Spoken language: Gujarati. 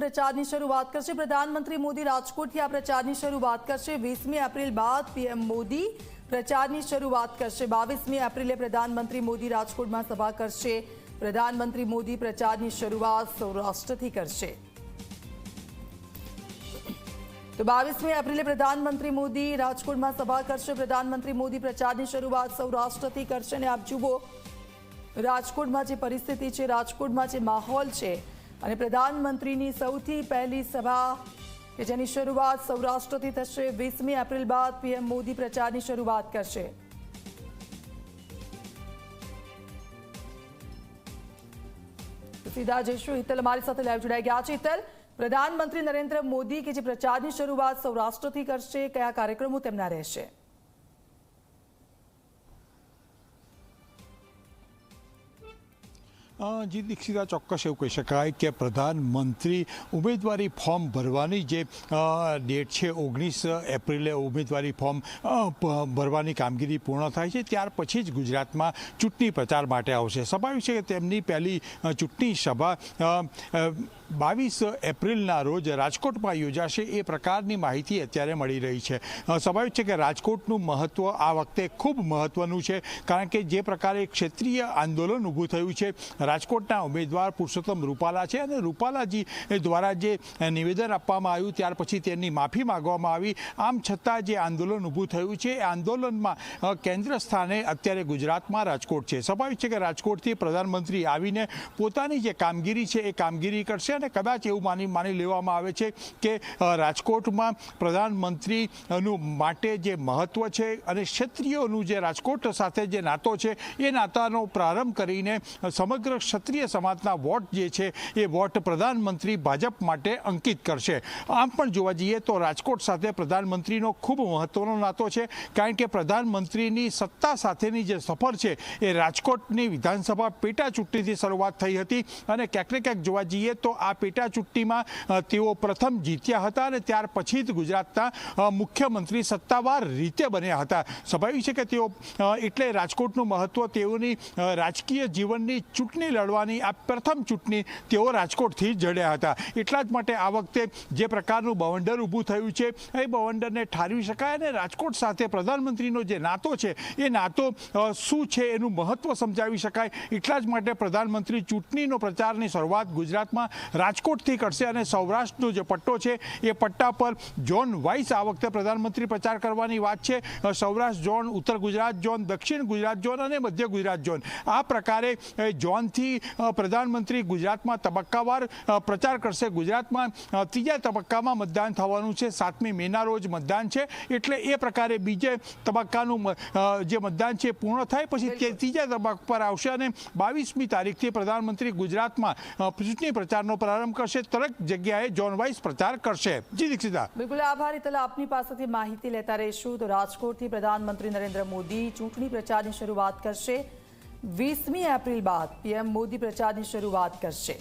પ્રચારની શરૂઆત કરશે. પ્રધાનમંત્રી મોદી રાજકોટથી આ પ્રચારની શરૂઆત કરશે. વીસમી એપ્રિલ બાદ પીએમ મોદી પ્રચારની શરૂઆત કરશે. બાવીસમી એપ્રિલે પ્રધાનમંત્રી મોદી રાજકોટમાં સભા કરશે. પ્રધાનમંત્રી મોદી પ્રચારની શરૂઆત સૌરાષ્ટ્રથી કરશે. તો બાવીસમી એપ્રિલે પ્રધાનમંત્રી મોદી રાજકોટમાં સભા કરશે. પ્રધાનમંત્રી મોદી પ્રચારની શરૂઆત સૌરાષ્ટ્રથી કરશે. અને આપ જુઓ, રાજકોટમાં જે પરિસ્થિતિ છે, રાજકોટમાં જે માહોલ છે અને પ્રધાનમંત્રીની સૌથી પહેલી સભા કે જેની શરૂઆત સૌરાષ્ટ્રથી થશે વીસમી એપ્રિલ બાદ પીએમ મોદી પ્રચારની શરૂઆત કરશે. સીધા જઈશું હિતલ. અમારી સાથે લાઈવ જોડાઈ ગયા છે હિતલ. પ્રધાનમંત્રી નરેન્દ્ર મોદી કે જે પ્રચારની શરૂઆત સૌરાષ્ટ્રથી કરશે, કયા કાર્યક્રમો તેમના રહેશે? જી દીક્ષિતા ચોક્કસ એવું કહી શકાય કે પ્રધાનમંત્રી ઉમેદવારી ફોર્મ ભરવાની જે ડેટ છે ઓગણીસ એપ્રિલે ઉમેદવારી ફોર્મ ભરવાની કામગીરી પૂર્ણ થાય છે, ત્યાર પછી જ ગુજરાતમાં ચૂંટણી પ્રચાર માટે આવશે. સ્વાભાવિક છે કે તેમની પહેલી ચૂંટણી સભા બાવીસ એપ્રિલના રોજ રાજકોટમાં યોજાશે એ પ્રકારની માહિતી અત્યારે મળી રહી છે. સ્વાભાવિક છે કે રાજકોટનું મહત્ત્વ આ વખતે ખૂબ મહત્ત્વનું છે, કારણ કે જે પ્રકારે ક્ષેત્રીય આંદોલન ઊભું થયું છે, રાજકોટના ઉમેદવાર પુરુષોત્તમ રૂપાલા છે અને રૂપાલાજી દ્વારા જે નિવેદન આપવામાં આવ્યું ત્યાર પછી તેમની માફી માંગવામાં આવી. આમ છતાં જે આંદોલન ઊભું થયું છે, એ આંદોલનમાં કેન્દ્ર સ્થાને અત્યારે ગુજરાતમાં રાજકોટ છે. સ્વાભાવિક છે કે રાજકોટથી પ્રધાનમંત્રી આવીને પોતાની જે કામગીરી છે, એ કામગીરી કરશે અને કદાચ એવું માની માની લેવામાં આવે છે કે રાજકોટમાં પ્રધાનમંત્રીનું માટે જે મહત્વ છે અને ક્ષત્રિયોનું જે રાજકોટ સાથે જે નાતો છે, એ નાતાનો પ્રારંભ કરીને સમગ્ર ક્ષત્રિય સમાજના વોટ જે છે, એ વોટ પ્રધાનમંત્રી ભાજપ માટે અંકિત કરશે. આમ પણ જોવા જઈએ તો રાજકોટ સાથે પ્રધાનમંત્રીનો ખૂબ મહત્વનો નાતો છે, કારણ કે પ્રધાનમંત્રીની સત્તા સાથેની જે સફર છે, એ રાજકોટની વિધાનસભા પેટા ચૂંટણીથી શરૂઆત થઈ હતી અને ક્યાંક ને ક્યાંક જોવા જઈએ તો આ પેટા ચૂંટણીમાં તેઓ પ્રથમ જીત્યા હતા અને ત્યાર પછી જ ગુજરાતના મુખ્યમંત્રી સત્તાવાર રીતે બન્યા હતા. સ્વાભાવિક છે કે તેઓ એટલે રાજકોટનું મહત્વ, તેઓની રાજકીય જીવનની ચૂંટણી લડવાની આ પ્રથમ ચૂંટણી તેઓ રાજકોટથી જડ્યા હતા. એટલા જ માટે આ વખતે જે પ્રકારનું બવંડર ઊભું થયું છે, એ બવંડરને ઠારવી શકાય અને રાજકોટ સાથે પ્રધાનમંત્રીનો જે નાતો છે, એ નાતો શું છે એનું મહત્વ સમજાવી શકાય? એટલા જ માટે પ્રધાનમંત્રી ચૂંટણીનો પ્રચારની શરૂઆત ગુજરાતમાં રાજકોટથી કરશે અને સૌરાષ્ટ્રનો જે પટ્ટો છે એ પટ્ટા પર ઝોન વાઇઝ આ વખતે પ્રધાનમંત્રી પ્રચાર કરવાની વાત છે. સૌરાષ્ટ્ર ઝોન ઉત્તર ગુજરાત ઝોન દક્ષિણ ગુજરાત ઝોન અને મધ્ય ગુજરાત ઝોન આ પ્રકારે ઝોનથી પ્રધાનમંત્રી ગુજરાતમાં તબક્કાવાર પ્રચાર કરશે. ગુજરાતમાં ત્રીજા તબક્કામાં મતદાન થવાનું છે. સાતમી મેના રોજ મતદાન છે. એટલે એ પ્રકારે બીજે તબક્કાનું જે મતદાન છે પૂર્ણ થાય. પછી તે ત્રીજા તબક્કા પર આવશે અને બાવીસમી તારીખથી પ્રધાનમંત્રી ગુજરાતમાં ચૂંટણી પ્રચારનો પ્રારંભ કરશે. દરેક જગ્યાએ ઝોન વાઇઝ પ્રચાર કરશે. જી દીક્ષિતા. બિલકુલ આભાર હિતલ આપની પાસેથી માહિતી લેતા રહીશું. તો રાજકોટથી પ્રધાનમંત્રી નરેન્દ્ર મોદી ચૂંટણી પ્રચારની શરૂઆત કરશે. વીસમી એપ્રિલ બાદ પીએમ મોદી પ્રચારની શરૂઆત કરશે.